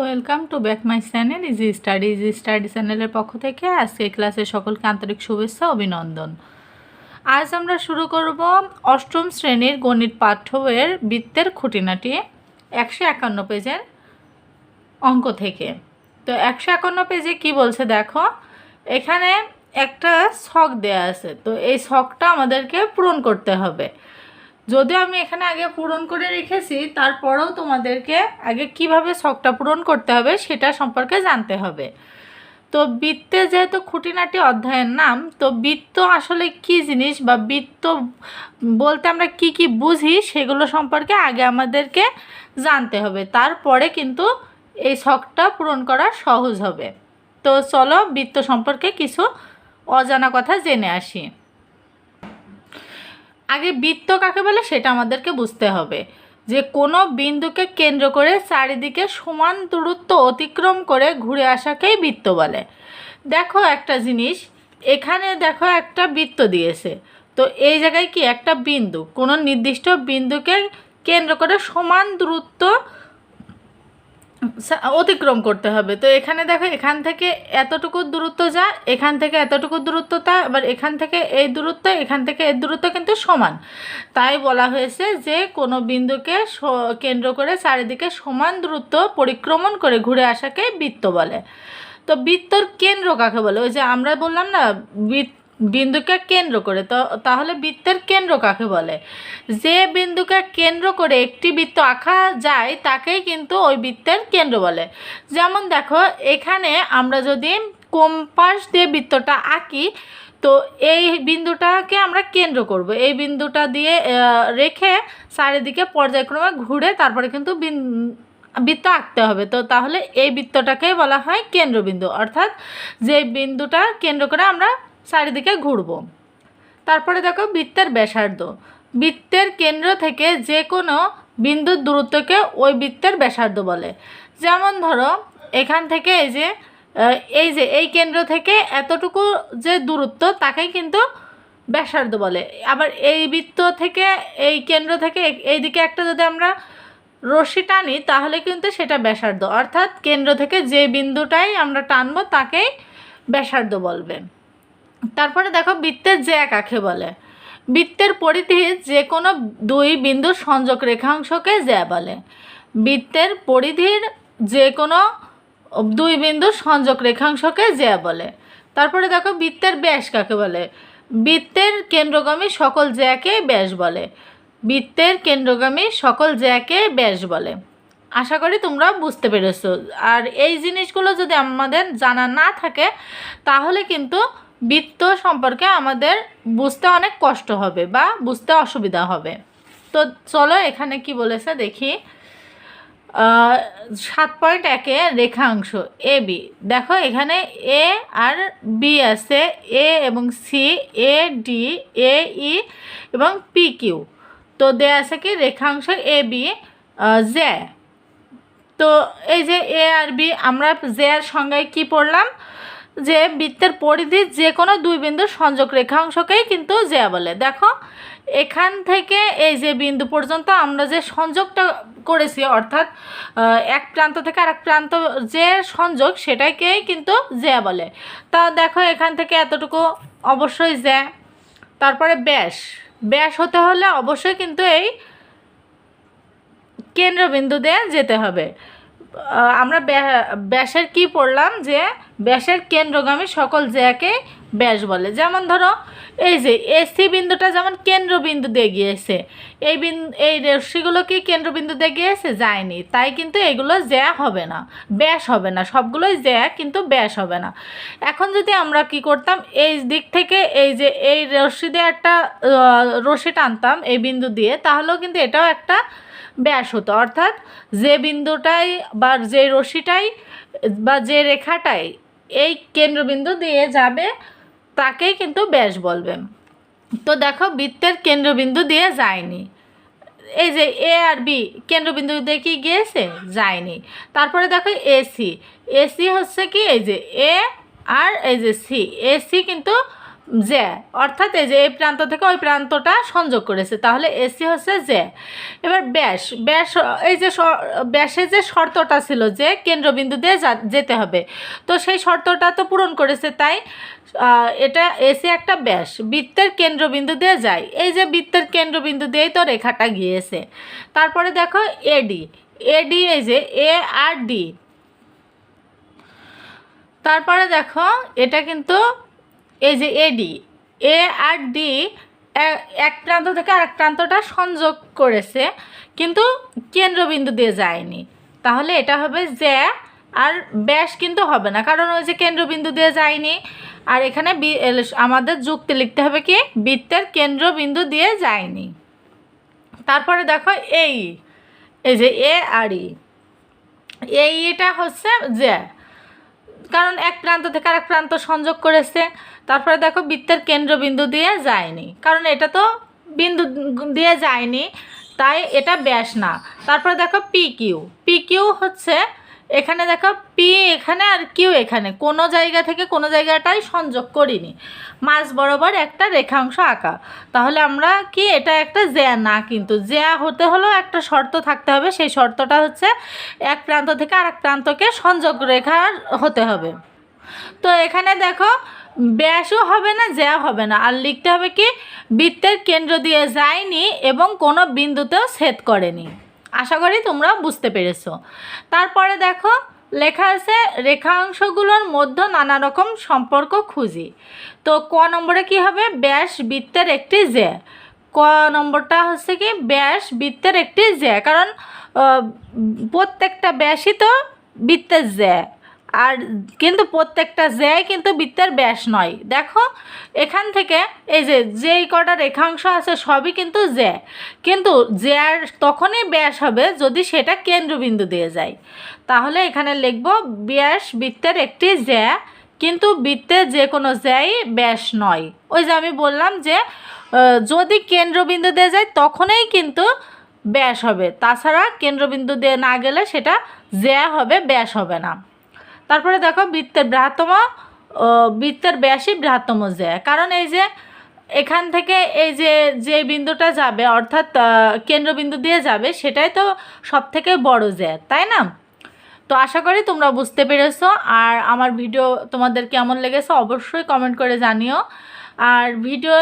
Welcome to back my channel easy study easy study চ্যানেলের পক্ষ থেকে আজকে ক্লাসের সকলকে আন্তরিক শুভেচ্ছা, অভিনন্দন। আজ আমরা শুরু করব অষ্টম শ্রেণির গণিত পাঠ্য বইয়ের বৃত্তের খুঁটিনাটি একশো একান্ন পেজের অঙ্ক থেকে। তো একশো একান্ন পেজে কি বলছে দেখো, এখানে একটা শখ দেয়া আছে। তো এই শখটা আমাদেরকে পূরণ করতে হবে। যদিও আমি এখানে আগে পূরণ করে রেখেছি, তারপরেও তোমাদেরকে আগে কীভাবে শখটা পূরণ করতে হবে সেটা সম্পর্কে জানতে হবে। তো বৃত্তে যেহেতু খুঁটিনাটি অধ্যায়ের নাম, তো বৃত্ত আসলে কি জিনিস বা বৃত্ত বলতে আমরা কি কি বুঝি সেগুলো সম্পর্কে আগে আমাদেরকে জানতে হবে। তারপরে কিন্তু এই শখটা পূরণ করা সহজ হবে। তো চলো বৃত্ত সম্পর্কে কিছু অজানা কথা জেনে আসি। আগে বৃত্ত কাকে বলে সেটা আমাদেরকে বুঝতে হবে। যে কোনো বিন্দুকে কেন্দ্র করে চারিদিকে সমান দূরত্ব অতিক্রম করে ঘুরে আসাকেই বৃত্ত বলে। দেখো একটা জিনিস, এখানে দেখো একটা বৃত্ত দিয়েছে। তো এই জায়গায় কি একটা বিন্দু? কোনো নির্দিষ্ট বিন্দুকে কেন্দ্র করে সমান দূরত্ব অতিক্রম করতে হবে। তো এখানে দেখো, এখান থেকে এতটুকু দূরত্ব যা, এখান থেকে এতটুকু দূরত্ব তা, এবার এখান থেকে এই দূরত্ব, এখান থেকে এই দূরত্ব কিন্তু সমান। তাই বলা হয়েছে যে কোনো বিন্দুকে কেন্দ্র করে চারিদিকে সমান দূরত্ব পরিক্রমণ করে ঘুরে আসাকে বৃত্ত বলে। তো বৃত্তর কেন্দ্র কাকে বলে? ওই যে আমরা বললাম না, বৃত্ত বিন্দুকে কেন্দ্র করে, তো তাহলে বৃত্তের কেন্দ্র কাকে বলে? যে বিন্দুকে কেন্দ্র করে একটি বৃত্ত আঁকা যায়, তাকেই কিন্তু ওই বৃত্তের কেন্দ্র বলে। যেমন দেখো, এখানে আমরা যদি কম্পাস দিয়ে বৃত্তটা আঁকি, তো এই বিন্দুটাকে আমরা কেন্দ্র করব। এই বিন্দুটা দিয়ে রেখে চারিদিকে পর্যায়ক্রমে ঘুরে তারপরে কিন্তু বৃত্ত আঁকতে হবে। তো তাহলে এই বৃত্তটাকেই বলা হয় কেন্দ্রবিন্দু। অর্থাৎ যে বিন্দুটা কেন্দ্র করে আমরা চারিদিকে ঘুরব। তারপরে দেখো বৃত্তের ব্যাসার্ধ। বৃত্তের কেন্দ্র থেকে যে কোনো বিন্দুর দূরত্বকে ওই বৃত্তের ব্যাসার্ধ বলে। যেমন ধরো, এখান থেকে এই যে এই যে, এই কেন্দ্র থেকে এতটুকু যে দূরত্ব, তাকেই কিন্তু ব্যাসার্ধ বলে। আবার এই বৃত্ত থেকে এই কেন্দ্র থেকে এই- এইদিকে একটা যদি আমরা রশ্মি টানি, তাহলে কিন্তু সেটা ব্যাসার্ধ। অর্থাৎ কেন্দ্র থেকে যে বিন্দুটাই আমরা টানবো, তাকেই ব্যাসার্ধ বলবে। তারপরে দেখো বৃত্তের জ্যা কাকে বলে। বৃত্তের পরিধি যে কোনো দুই বিন্দুর সংযোগ রেখাংশকে জ্যা বলে। বৃত্তের পরিধির যে কোনো দুই বিন্দুর সংযোগ রেখাংশকে জ্যা বলে। তারপরে দেখো বৃত্তের ব্যাস কাকে বলে? বৃত্তের কেন্দ্রগামী সকল জ্যাকে ব্যাস বলে। বৃত্তের কেন্দ্রগামী সকল জ্যাকে ব্যাস বলে। আশা করি তোমরা বুঝতে পেরেছ। আর এই জিনিসগুলো যদি আমাদের জানা না থাকে, তাহলে কিন্তু বৃত্ত সম্পর্কে আমাদের বুঝতে অনেক কষ্ট হবে বা বুঝতে অসুবিধা হবে। তো চলো এখানে কি বলেছে দেখি। সাত পয়েন্ট একে রেখাংশ, এ, বি। দেখো এখানে এ আর বি আছে, এ এবং সি, এ, ডি, এ, ই এবং পি, কিউ। তো দেয়া আছে কি রেখাংশ এ, বি জে। তো এই যে এ আর বি, আমরা জে এর সংজ্ঞায় কি পড়লাম? যে বৃত্তের পরিধি যে কোনো দুই বিন্দুর সংযোগ রেখাংশকেই কিন্তু জে বলে। দেখো, এখান থেকে এই যে বিন্দু পর্যন্ত আমরা যে সংযোগটা করেছি, অর্থাৎ এক প্রান্ত থেকে আরেক প্রান্ত যে সংযোগ সেটাকেই কিন্তু জে বলে। তা দেখো, এখান থেকে এতটুকু অবশ্যই জে তারপরে ব্যাস। ব্যাস হতে হলে অবশ্যই কিন্তু এই কেন্দ্রবিন্দু দিয়ে যেতে হবে। আমরা ব্যাস- ব্যাসের কি পড়লাম যে ব্যাসের কেন্দ্রগামী সকল জ্যাকে ব্যাস বলে। যেমন ধরো, এই যে এসি বিন্দুটা যেমন কেন্দ্রবিন্দু দিয়ে গিয়েছে, এই বিন্দু এই রশ্মিগুলো কি কেন্দ্রবিন্দু দিয়ে গিয়েছে? যায়নি। তাই কিন্তু এগুলো জ্যা হবে না, ব্যাস হবে না, সবগুলোই জ্যা কিন্তু ব্যাস হবে না। এখন যদি আমরা কি করতাম, এই দিক থেকে এই যে এই রশ্মি দিয়ে একটা রশ্মি টানতাম এই বিন্দু দিয়ে, তাহলেও কিন্তু এটাও একটা ব্যাস হতো। অর্থাৎ যে বিন্দুটাই বা যে রশ্মিটাই বা যে রেখাটাই এই কেন্দ্রবিন্দু দিয়ে যাবে, তাকেই কিন্তু ব্যাস বলবে। তো দেখো, বৃত্তের কেন্দ্রবিন্দু দিয়ে যায়নি। এই যে এ আর বি কেন্দ্রবিন্দু দিয়ে কি গিয়েছে? যায়নি। তারপরে দেখো এসি এসি হচ্ছে কি? এই যে এ আর এই যে সি এসি কিন্তু জে অর্থাৎ এই যে এই প্রান্ত থেকে ওই প্রান্তটা সংযোগ করেছে, তাহলে এসি হচ্ছে জে এবার ব্যাস ব্যাস, এই যে স- ব্যাসের যে শর্তটা ছিল যে কেন্দ্রবিন্দু দিয়ে যা- যেতে হবে, তো সেই শর্তটা তো পূরণ করেছে, তাই এটা এসি একটা ব্যাস, বৃত্তের কেন্দ্রবিন্দু দিয়ে যায়। এই যে বৃত্তের কেন্দ্রবিন্দু দিয়েই তো রেখাটা গিয়েছে। তারপরে দেখো এডি এডি এই যে এ আর ডি। তারপরে দেখো, এটা কিন্তু এই যে এডি এ আর ডি এক প্রান্ত থেকে আরেক প্রান্তটা সংযোগ করেছে, কিন্তু কেন্দ্রবিন্দু দিয়ে যায়নি। তাহলে এটা হবে যে আর ব্যাস কিন্তু হবে না, কারণ ওই যে কেন্দ্রবিন্দু দিয়ে যায়নি, আর এখানে আমাদের যুক্তি লিখতে হবে কি? বৃত্তের কেন্দ্রবিন্দু দিয়ে যায়নি। তারপরে দেখো এই এই যে এ আর ই এই এটা হচ্ছে যে কারণ এক প্রান্ত থেকে আরেক প্রান্ত সংযোগ করেছে। তারপরে দেখো বৃত্তের কেন্দ্রবিন্দু দিয়ে যায়নি। কারণ এটা তো বিন্দু দিয়ে যায়নি, তাই এটা ব্যাস না। তারপরে দেখো পি কিউ পি কিউ হচ্ছে এখানে দেখো পি এখানে আর কিউ এখানে। কোনো জায়গা থেকে কোনো জায়গাটাই সংযোগ করিনি। মাঝ বরাবর একটা রেখাংশ আঁকা। তাহলে আমরা কি এটা একটা জ্যা? না কিন্তু জ্যা হতে হলেও একটা শর্ত থাকতে হবে। সেই শর্তটা হচ্ছে এক প্রান্ত থেকে আরেক প্রান্তকে সংযোগ রেখা হতে হবে। তো এখানে দেখো ব্যাসও হবে না, জ্যা হবে না। আর লিখতে হবে কি বৃত্তের কেন্দ্র দিয়ে যায়নি এবং কোনো বিন্দুতেও ছেদ করেনি। আশা করি তোমরা বুঝতে পেরেছ। তারপরে দেখো, লেখা আছে, রেখাংশগুলোর মধ্যে নানা রকম সম্পর্ক খুঁজি। তো ক নম্বরে কি হবে? ব্যাস বৃত্তের একটি জে ক নম্বরটা হচ্ছে কি? ব্যাস বৃত্তের একটি জে কারণ প্রত্যেকটা ব্যাসই তো বৃত্তের জ্যা। আর কিন্তু প্রত্যেকটা জ্যাই কিন্তু বৃত্তের ব্যাস নয়। দেখো, এখান থেকে এই যে যেই কটা রেখাংশ আছে সবই কিন্তু জ্যা কিন্তু জ্যার তখনই ব্যাস হবে যদি সেটা কেন্দ্রবিন্দু দিয়ে যায়। তাহলে এখানে লিখব ব্যাস বৃত্তের একটি জ্যা কিন্তু বৃত্তের যে কোনো জ্যাই ব্যাস নয়। ওই যে আমি বললাম যে যদি কেন্দ্রবিন্দু দিয়ে যায় তখনই কিন্তু ব্যাস হবে। তাছাড়া কেন্দ্রবিন্দু দিয়ে না গেলে সেটা জ্যা হবে, ব্যাস হবে না। তারপরে দেখো বৃত্তের বৃহত্তম বৃত্তের ব্যাসই বৃহত্তম জ্যা কারণ এই যে এখান থেকে এই যে যে বিন্দুটা যাবে, অর্থাৎ কেন্দ্রবিন্দু দিয়ে যাবে, সেটাই তো সব থেকে বড় জ্যা তাই না? তো আশা করি তোমরা বুঝতে পেরেছ। আর আমার ভিডিও তোমাদের কেমন লেগেছে অবশ্যই কমেন্ট করে জানিও। আর ভিডিও